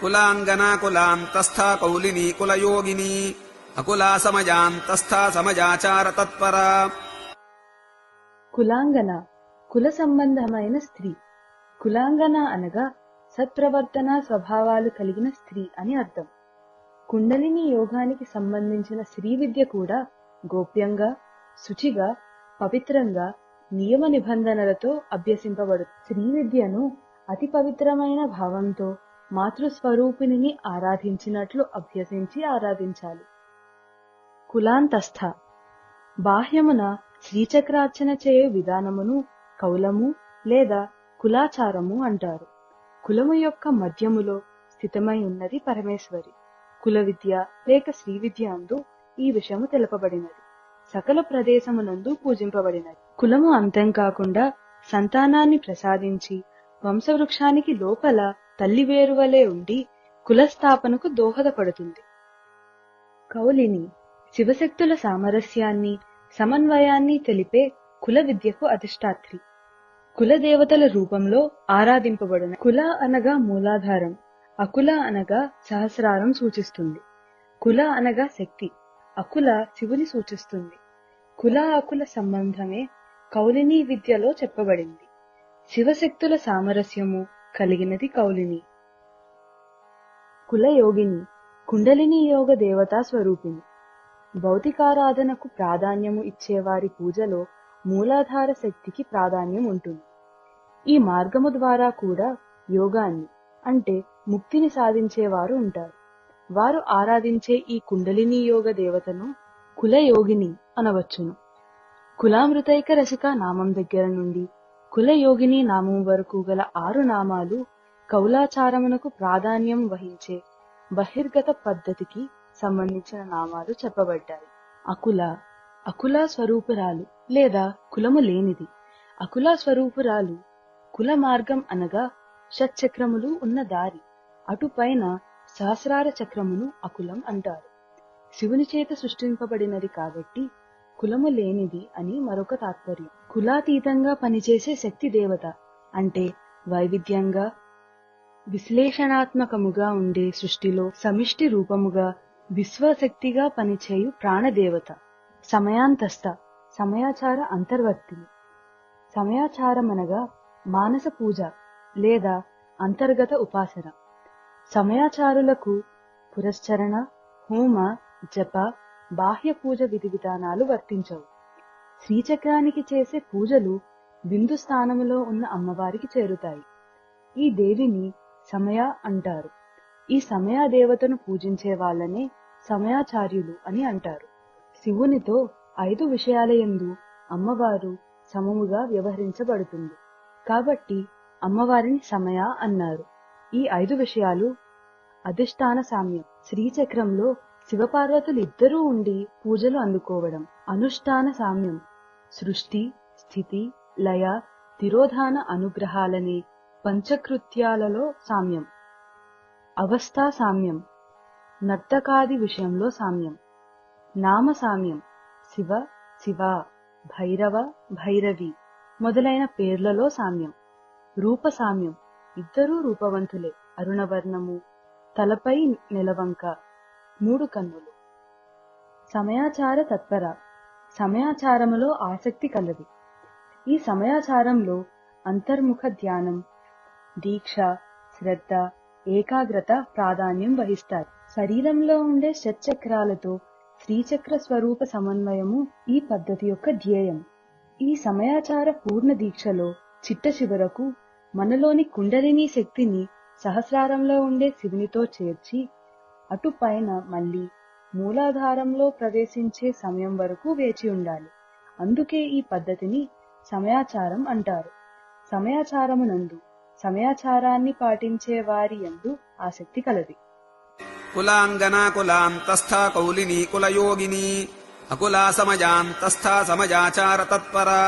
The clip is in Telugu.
కులాంగనా కులాంతస్థా కౌలిని కులయోగిని అకులా సమజాంతస్థా సమజాచార తత్పరా కులాంగన కుల సంబంధమైన స్త్రీ। కులాంగన అనగా సత్ప్రవర్తన స్వభావాలు కలిగిన స్త్రీ అని అర్థం. కుండలిని యోగానికి సంబంధించిన స్త్రీ విద్య కూడా గోప్యంగా శుచిగా పవిత్రంగా నియమ నిబంధనలతో అభ్యసింపబడు స్త్రీ విద్యను అతి పవిత్రమైన భావంతో మాతృస్వరూపిణిని ఆరాధించినట్లు అభ్యసించి ఆరాధించాలి. కులాంతస్థ. బాహ్యమున శ్రీచక్రార్చన చేయు విధానమును కౌలము లేదా కులాచారము అంటారు. కులము యొక్క మధ్యములో స్థితమై ఉన్నది పరమేశ్వరి. కుల విద్య లేక శ్రీ విద్య అందు ఈ విషయము తెలుపబడినది. సకల ప్రదేశమునందు పూజింపబడినది. కులము అంతం కాకుండా సంతానాన్ని ప్రసాదించి వంశవృక్షానికి లోపల తల్లి వేరువలే ఉండి కులస్థాపనకు దోహదపడుతుంది. కౌలిని శివశక్తుల సామరస్యాన్ని సమన్వయాన్ని తెలిపే కుల విద్యకు అధిష్టాత్రి. కుల దేవతల రూపంలో ఆరాధింపబడిన కుల అనగా మూలాధారం అకుల అనగా సహస్రారం సూచిస్తుంది. కుల అనగా శక్తి అకుల శివుని సూచిస్తుంది. కుల అకుల సంబంధమే కౌలిని విద్యలో చెప్పబడింది. శివశక్తుల సామరస్యము కలిగినది కౌలిని. కులయోగిని కుండలిని యోగ దేవతా స్వరూపిణి. భౌతికారాధనకు ప్రాధాన్యము ఇచ్చేవారి పూజలో మూలాధార శక్తికి ప్రాధాన్యం ఉంటుంది. ఈ మార్గము ద్వారా కూడా యోగాన్ని అంటే ముక్తిని సాధించేవారు ఉంటారు. వారు ఆరాధించే ఈ కుండలిని యోగ దేవతను కులయోగిని అనవచ్చును. కులామృతైక రసిక నామం దగ్గర నుండి కుల యోగిని నామం వరకు గల ఆరు నామాలు కౌలాచారమునకు ప్రాధాన్యం వహించే బహిర్గత పద్ధతికి సంబంధించిన నామాలు చెప్పబడ్డాయి. అకుల అకుల స్వరూపురాలు లేదా కులము లేనిది. అకుల స్వరూపురాలు కుల మార్గం అనగా షట్చక్రములు ఉన్న దారి. అటుపైన సహస్రార చక్రమును అకులం అంటారు. శివుని చేత సృష్టింపబడినది కాబట్టి కులము లేనిది అని మరొక తాత్పర్యం. కులాతీతంగా పనిచేసే శక్తి దేవత అంటే వైవిధ్యంగా విశ్లేషణాత్మకముగా ఉండే సృష్టిలో సమిష్టి రూపముగా విశ్వశక్తిగా పనిచేయు ప్రాణదేవత. సమయాంతస్థ సమయాచార అంతర్వర్తిని సమయాచారమనగా మానస పూజ లేదా అంతర్గత ఉపాసన. సమయాచారులకు పురస్చరణ హోమ జప బాహ్య పూజ విధి విధానాలు వర్తించవు. శ్రీచక్రానికి చేసే పూజలు బిందు స్థానములో ఉన్న అమ్మవారికి చేరుతాయి. ఈ దేవిని సమయ అంటారు. ఈ సమయ దేవతను పూజించే వాళ్ళనే సమయాచార్యులు అని అంటారు. శివునితో ఐదు విషయాల ఎందు అమ్మవారు సమముగా వ్యవహరించబడుతుంది. కాబట్టి అమ్మవారిని సమయ అన్నారు. ఈ ఐదు విషయాలు అధిష్టాన సామ్యం. శ్రీచక్రంలో శివపార్వతులు ఇద్దరూ ఉండి పూజలు అందుకోవడం అనుష్ఠాన సామ్యం. సృష్టి స్థితి లయ తిరోధాన అనుగ్రహాలనే పంచకృత్యాలలో సామ్యం. అవస్థా సామ్యం. నర్తకాది విషయంలో సామ్యం. నామ సామ్యం. శివ శివ భైరవ భైరవి మొదలైన పేర్లలో సామ్యం. రూప సామ్యం. ఇద్దరూ రూపవంతులే. అరుణవర్ణము. తలపై నెలవంక. మూడు కన్నులు. సమయాచార తత్పర. సమయాచారములో ఆసక్తి కలది. ఈ సమయాచారంలో అంతర్ముఖ ధ్యానం దీక్ష శ్రద్ధ ఏకాగ్రత ప్రాధాన్యం వహిస్తారు. శరీరంలో ఉండే షట్చక్రాలతో శ్రీచక్ర స్వరూప సమన్వయము ఈ పద్ధతి యొక్క ధ్యేయం. ఈ సమయాచార పూర్ణ దీక్షలో చిట్ట చివరకు మనలోని కుండలిని శక్తిని సహస్రారంలో ఉండే శివునితో చేర్చి అటుపైన మళ్ళీ మూలాధారంలో ప్రవేశించే సమయం వరకు వేచి ఉండాలి. అందుకే ఈ పద్ధతిని సమయాచారం అంటారు. సమయాచారమునందు సమయాచారాన్ని పాటించే వారి యందు ఆసక్తి కలది. కులాంగనా కులాంతస్థ కౌలిని కులయోగిని అకులా సమజాంతస్థా సమజాచార తత్పరా